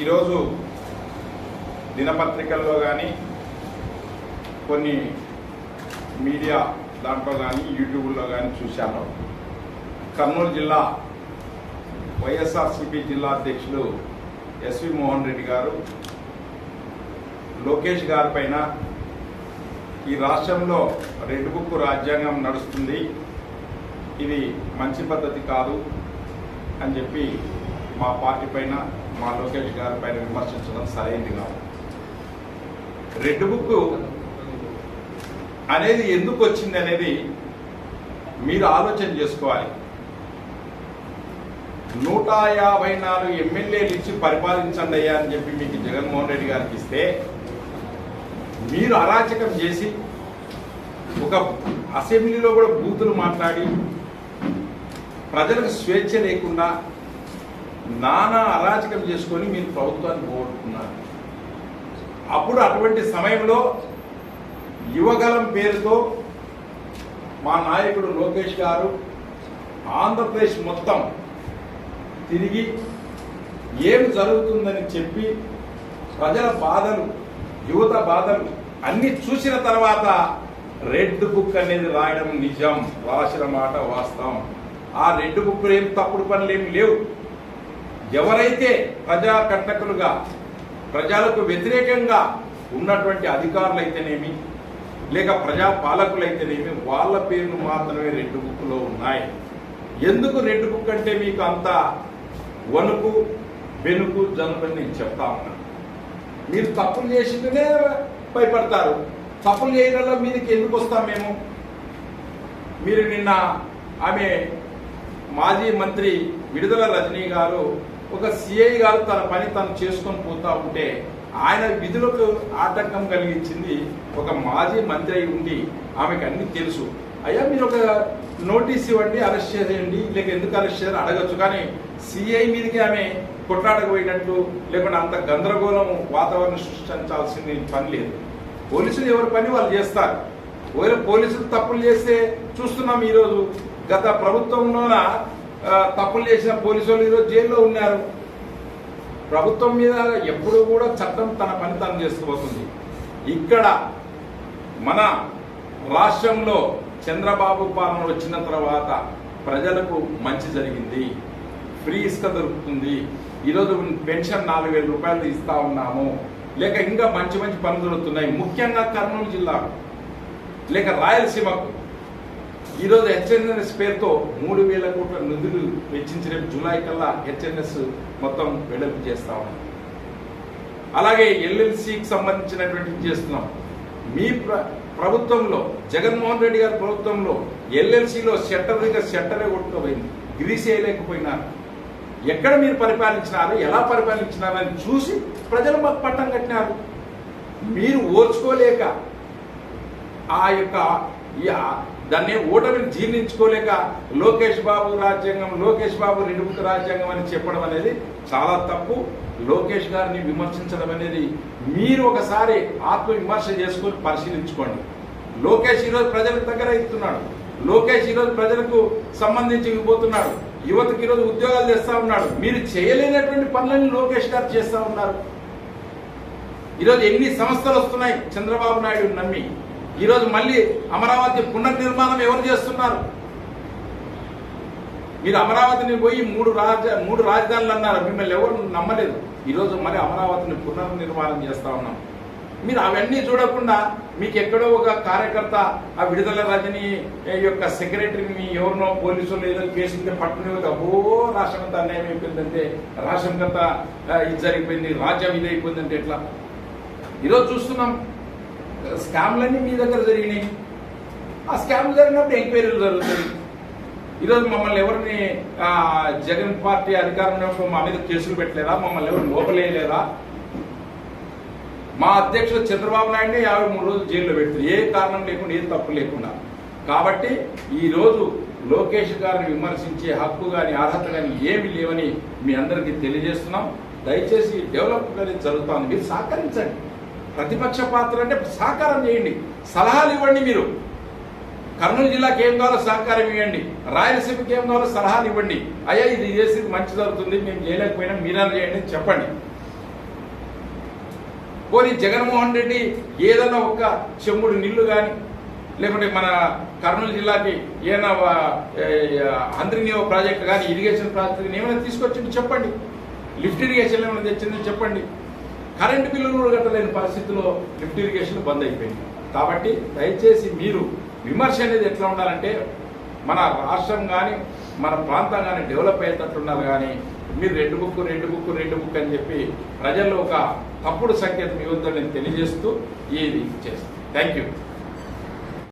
ఈరోజు దినపత్రికల్లో కానీ కొన్ని మీడియా దాంట్లో కానీ యూట్యూబ్లో కానీ చూశాను. కర్నూలు జిల్లా వైఎస్ఆర్సిపి జిల్లా అధ్యక్షులు ఎస్వి మోహన్ రెడ్డి గారు లోకేష్ గారి పైన ఈ రాష్ట్రంలో రెడ్ బుక్ రాజ్యాంగం నడుస్తుంది. ఇది మంచి పద్ధతి కాదు అని చెప్పి మా పార్టీ పైన మా లోకేష్ గారి పైన విమర్శించడం సరైంది కాదు. రెడ్ బుక్ అనేది ఎందుకు వచ్చింది అనేది మీరు ఆలోచన చేసుకోవాలి. నూట యాభై నాలుగు ఎమ్మెల్యేలు ఇచ్చి పరిపాలించండి అయ్యా అని చెప్పి మీకు జగన్మోహన్ రెడ్డి గారికి ఇస్తే మీరు అరాచకం చేసి ఒక అసెంబ్లీలో కూడా బూతులు మాట్లాడి ప్రజలకు స్వేచ్ఛ లేకుండా నానా అరాచకం చేసుకొని మీరు ప్రభుత్వాన్ని పోగొట్టుకున్నారు. అప్పుడు అటువంటి సమయంలో యువగలం పేరుతో మా నాయకుడు లోకేష్ గారు ఆంధ్రప్రదేశ్ మొత్తం తిరిగి ఏం జరుగుతుందని చెప్పి ప్రజల బాధలు యువత బాధలు అన్ని చూసిన తర్వాత రెడ్ బుక్ అనేది రాయడం నిజం. రాసిన మాట వాస్తవం. ఆ రెడ్ బుక్ ఏం తప్పుడు పనులు ఏమి లేవు. ఎవరైతే ప్రజా ప్రజలకు వ్యతిరేకంగా ఉన్నటువంటి అధికారులు అయితేనేమి లేక ప్రజా పాలకులైతేనేమి వాళ్ళ పేర్లు మాత్రమే రెడ్ బుక్లో ఉన్నాయి. ఎందుకు రెడ్ బుక్ అంటే మీకు అంత వణుకు వెనుకు జనులని నేను చెప్తా ఉన్నాను మీరు తప్పులు చేసిందనే భయపడతారు. తప్పులు చేయడంలో మీదకి ఎందుకు వస్తాం మేము? మీరు నిన్న ఆమె మాజీ మంత్రి విడుదల రజనీ గారు ఒక సిఐ గారు తన పని తను చేసుకొని పోతా ఉంటే ఆయన విధులకు ఆటంకం కలిగించింది. ఒక మాజీ మంత్రి అయి ఉండి ఆమెకు అన్ని తెలుసు. అయ్యా మీరు ఒక నోటీస్ ఇవ్వండి అరెస్ట్ చేసేయండి లేక ఎందుకు అరెస్ట్ చేయాలి అడగచ్చు. కానీ సిఐ మీదకి ఆమె కొట్లాడకపోయినట్లు లేకుండా లేకుంటే అంత గందరగోళం వాతావరణం సృష్టించాల్సింది పని లేదు. పోలీసులు ఎవరి పని వాళ్ళు చేస్తారు. ఒకవేళ పోలీసులు తప్పులు చేస్తే చూస్తున్నాం ఈరోజు. గత ప్రభుత్వంలోన తప్పులు చేసిన పోలీసులు ఈరోజు జైల్లో ఉన్నారు. ప్రభుత్వం మీద ఎప్పుడు కూడా చట్టం తన పని తాను చేసుకుపోతుంది. ఇక్కడ మన రాష్ట్రంలో చంద్రబాబు పాలన వచ్చిన తర్వాత ప్రజలకు మంచి జరిగింది. ఫ్రీ ఇసుక దొరుకుతుంది. ఈరోజు పెన్షన్ నాలుగు వేల రూపాయలు ఇస్తా ఉన్నాము. లేక ఇంకా మంచి మంచి పనులు దొరుకుతున్నాయి ముఖ్యంగా కర్నూలు జిల్లాకు లేక రాయలసీమకు. ఈరోజు హెచ్ఎన్ఎస్ పేరుతో మూడు వేల కోట్ల నిధులు వెచ్చించిన జూలై కల్లా హెచ్ఎన్ఎస్ మొత్తం వెడల్పు చేస్తా ఉన్నాం. అలాగే ఎల్ఎల్సికి సంబంధించినటువంటి చేస్తున్నాం. మీ ప్ర ప్రభుత్వంలో జగన్మోహన్ రెడ్డి గారి ప్రభుత్వంలో ఎల్ఎల్సిలో షట్టర్ దగ్గర షట్టరే కొట్టుకోపోయింది. గ్రీస్ వేయలేకపోయినారు ఎక్కడ మీరు పరిపాలించినారు ఎలా పరిపాలించినారు అని చూసి ప్రజలు మాకు పట్టం కట్టినారు. మీరు ఓర్చుకోలేక ఆ యొక్క దాన్ని ఓటమిని జీర్ణించుకోలేక లోకేష్ బాబు రాజ్యాంగం లోకేష్ బాబు రెడ్డిముఖ రాజ్యాంగం అని చెప్పడం అనేది చాలా తప్పు. లోకేష్ గారిని విమర్శించడం అనేది మీరు ఒకసారి ఆత్మవిమర్శ చేసుకొని పరిశీలించుకోండి. లోకేష్ ఈరోజు ప్రజలకు దగ్గర ఇస్తున్నాడు లోకేష్ ఈరోజు ప్రజలకు సంబంధించి ఇవ్వబోతున్నాడు. యువతకి ఈరోజు ఉద్యోగాలు తెస్తా ఉన్నాడు. మీరు చేయలేనటువంటి పనులన్నీ లోకేష్ గారు చేస్తా ఉన్నారు. ఈరోజు ఎన్ని సంస్థలు వస్తున్నాయి చంద్రబాబు నాయుడు నమ్మి. ఈరోజు మళ్ళీ అమరావతి పునర్నిర్మాణం ఎవరు చేస్తున్నారు? మీరు అమరావతిని పోయి మూడు రాజ మూడు రాజధానులు అన్నారు. మిమ్మల్ని ఎవరు నమ్మలేదు. ఈరోజు మరి అమరావతిని పునర్నిర్మాణం చేస్తా ఉన్నాం. మీరు అవన్నీ చూడకుండా మీకు ఎక్కడో ఒక కార్యకర్త ఆ విడుదల రజని యొక్క సెక్రటరీని ఎవరినో పోలీసులు ఏదో కేసులు పట్టుకునే అబ్బో రాష్ట్రం అంతా అన్యాయం అయిపోయిందంటే రాష్ట్రం అంతా ఇది జరిగిపోయింది రాజ్యం ఇది అయిపోయిందంటే ఎట్లా ఈరోజు చూస్తున్నాం. స్కామ్లన్నీ మీ దగ్గర జరిగినాయి. ఆ స్కామ్ జరిగినప్పుడు ఎంక్వైరీలు జరుగుతాయి. ఈరోజు మమ్మల్ని ఎవరిని జగన్ పార్టీ అధికారంలో మా మీద కేసులు పెట్టలేదా? మమ్మల్ని ఎవరు లోపలేయలేదా? మా అధ్యక్షుడు చంద్రబాబు నాయుడిని యాభై మూడు రోజులు జైల్లో పెడుతుంది. ఏ కారణం లేకుండా ఏ తప్పు లేకుండా. కాబట్టి ఈరోజు లోకేష్ గారిని విమర్శించే హక్కు కానీ అర్హత కానీ ఏమి లేవని మీ అందరికీ తెలియజేస్తున్నాం. దయచేసి డెవలప్ అనేది జరుగుతుంది. మీరు సహకరించండి. ప్రతిపక్ష పాత్ర అంటే సహకారం చేయండి. సలహాలు ఇవ్వండి మీరు. కర్నూలు జిల్లాకి ఏం కావాలో సహకారం ఇవ్వండి. రాయలసీమకి ఏం కావాలో సలహాలు ఇవ్వండి. అయ్యా ఇది చేసి మంచి జరుగుతుంది మేము చేయలేకపోయినా మీరే చేయండి చెప్పండి. పోనీ జగన్మోహన్ రెడ్డి ఏదైనా ఒక చెంబుడు నీళ్ళు కానీ లేకుంటే మన కర్నూలు జిల్లాకి ఏదైనా అంద్రినీవ ప్రాజెక్ట్ కానీ ఇరిగేషన్ ప్రాజెక్ట్ ఏమైనా తీసుకొచ్చింది చెప్పండి. లిఫ్ట్ ఇరిగేషన్ ఏమైనా తెచ్చింది చెప్పండి. కరెంటు బిల్లులు కూడా కట్టలేని పరిస్థితిలో లిఫ్ట్ ఇరిగేషన్ బంద్ అయిపోయింది. కాబట్టి దయచేసి మీరు విమర్శ అనేది ఎట్లా ఉండాలంటే మన రాష్ట్రం కానీ మన ప్రాంతం కానీ డెవలప్ అయ్యేటట్టు కానీ మీరు రెండు బుక్ రెండు బుక్ రెండు బుక్ అని చెప్పి ప్రజల్లో ఒక తప్పుడు సంకేతం ఇవ్వద్దని నేను తెలియజేస్తూ ఇది చేస్తాను. Thank you.